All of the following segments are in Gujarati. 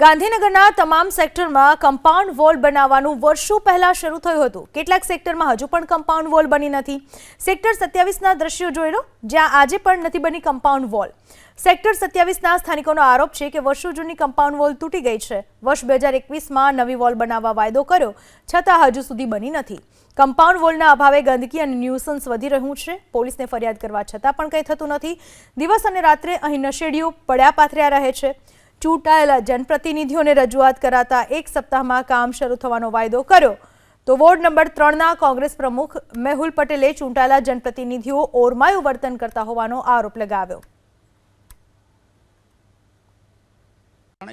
ગાંધીનગરના તમામ સેક્ટરમાં કમ્પાઉન્ડ વોલ બનાવવાનું વર્ષો પહેલા શરૂ થયું હતું. કેટલાક સેક્ટરમાં હજુ પણ કમ્પાઉન્ડ વોલ બની નથી. સેક્ટર સત્યાવીસના દ્રશ્યો જોઈ લો, જ્યાં આજે પણ નથી બની કમ્પાઉન્ડ વોલ. સેક્ટર સત્યાવીસના સ્થાનિકોનો આરોપ છે કે વર્ષો જૂની કમ્પાઉન્ડ વોલ તૂટી ગઈ છે. વર્ષ બે હજાર એકવીસમાં નવી વોલ બનાવવા વાયદો કર્યો, છતાં હજુ સુધી બની નથી. કમ્પાઉન્ડ વોલના અભાવે ગંદકી અને ન્યુસન્સ વધી રહ્યું છે. પોલીસને ફરિયાદ કરવા છતાં પણ કંઈ થતું નથી. દિવસ અને રાત્રે અહીં નશેડીઓ પડ્યા પાથર્યા રહે છે. ચૂંટાયેલા જનપ્રતિનિધિઓને રજૂઆત કરાતા એક સપ્તાહમાં કામ શરૂ થવાનો વાયદો કર્યો. તો વોર્ડ નંબર ત્રણના કોંગ્રેસ પ્રમુખ મેહુલ પટેલે ચૂંટાયેલા જનપ્રતિનિધિઓ ઓરમાયું વર્તન કરતા હોવાનો આરોપ લગાવ્યો.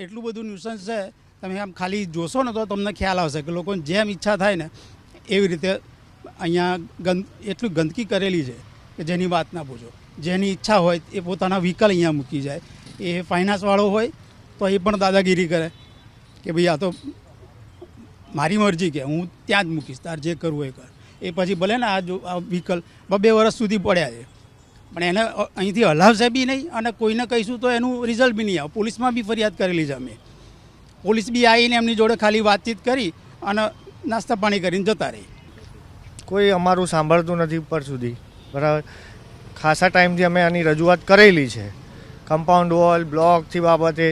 એટલું બધું ન્યુસન્સ છે, તમે આમ ખાલી જોશો ને તો તમને ખ્યાલ આવશે કે લોકોને જેમ ઈચ્છા થાય ને એવી રીતે અહીંયા ગંદ, એટલું ગંદકી કરેલી છે કે જેની વાત ના પૂછો. જેની ઈચ્છા હોય એ પોતાના વ્હીકલ અહીંયા મૂકી જાય. એ ફાઇનાન્સવાળો હોય તો એ પણ દાદાગીરી કરે કે ભાઈ આ તો મારી મરજી કે, હું ત્યાં જ મૂકીશ, તાર જે કરવું એ કર. એ પછી ભલે ને આ જો, આ વ્હીકલ બે વર્ષ સુધી પડ્યા છે. પણ એને અહીંથી હલાવશે બી નહીં અને કોઈને કહીશું તો એનું રિઝલ્ટ બી નહીં આવે. પોલીસમાં બી ફરિયાદ કરેલી છે અમે. પોલીસ બી આવીને એમની જોડે ખાલી વાતચીત કરી અને નાસ્તા પાણી કરીને જતા રહી. કોઈ અમારું સાંભળતું નથી ઉપર સુધી. બરાબર? ખાસા ટાઈમથી અમે આની રજૂઆત કરેલી છે. કમ્પાઉન્ડ વોલ બ્લોકથી બાબતે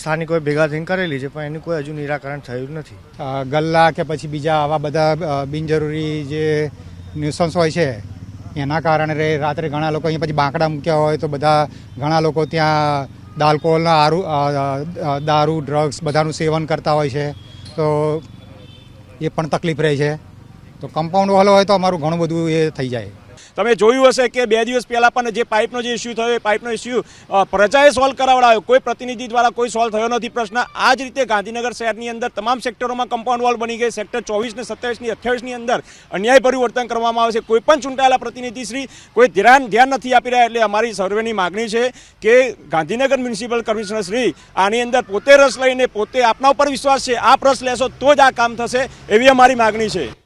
સ્થાનિકોએ ભેગા થઈને કરેલી છે, પણ એનું કોઈ હજુ નિરાકરણ થયું નથી. ગલ્લા કે પછી બીજા આવા બધા બિનજરૂરી જે ન્યુસન્સ હોય છે, એના કારણે રાત્રે ઘણા લોકો અહીંયા પછી બાંકડા મૂક્યા હોય તો બધા, ઘણા લોકો ત્યાં દાલ્કોહોલના આરુ દારૂ ડ્રગ્સ બધાનું સેવન કરતા હોય છે. તો એ પણ તકલીફ રહે છે. તો કમ્પાઉન્ડ વોલ હોય તો અમારું ઘણું બધું એ થઈ જાય. તમે જોયું હશે કે બે દિવસ પહેલાં પણ જે પાઇપનો જે ઇસ્યુ થયો, એ પાઇપનો ઇસ્યુ પ્રજાએ સોલ્વ કરાવડાયો. કોઈ પ્રતિનિધિ દ્વારા કોઈ સોલ્વ થયો નથી પ્રશ્ન. આ જ રીતે ગાંધીનગર શહેરની અંદર તમામ સેક્ટરોમાં કમ્પાઉન્ડ વોલ બની ગઈ. સેક્ટર ચોવીસ ને સત્યાવીસની અઠ્યાવીસની અંદર અન્યાય પરિવર્તન કરવામાં આવે છે. કોઈ પણ ચૂંટાયેલા પ્રતિનિધિશ્રી કોઈ ધ્યાન ધ્યાન નથી આપી રહ્યા એટલે અમારી સર્વેની માગણી છે કે ગાંધીનગર મ્યુનિસિપલ કમિશનર શ્રી આની અંદર પોતે રસ લઈને પોતે આપના ઉપર વિશ્વાસ છે. આપ રસ લેશો તો જ આ કામ થશે એવી અમારી માગણી છે.